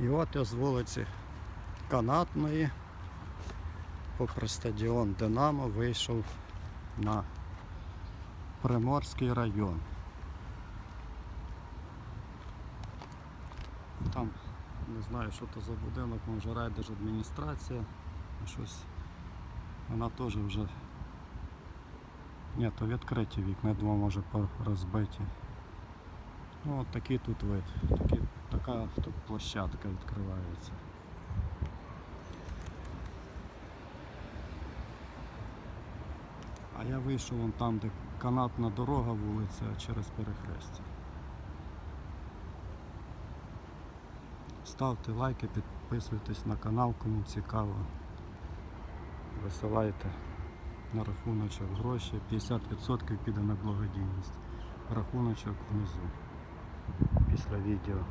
І от я з вулиці Канатної, попри стадіон Динамо, вийшов на Приморський район. Там не знаю, що то за будинок, може райдержадміністрація, щось. Вона теж вже. Ні, то відкриті вікна, думав, може розбиті. Ну, от такий тут вид. Такі, така тут площадка відкривається. А я вийшов вон там, де канатна дорога вулиця через перехрестя. Ставте лайки, підписуйтесь на канал, кому цікаво. Висилайте на рахуночок гроші. 50% піде на благодійність. Рахуночок внизу після відео.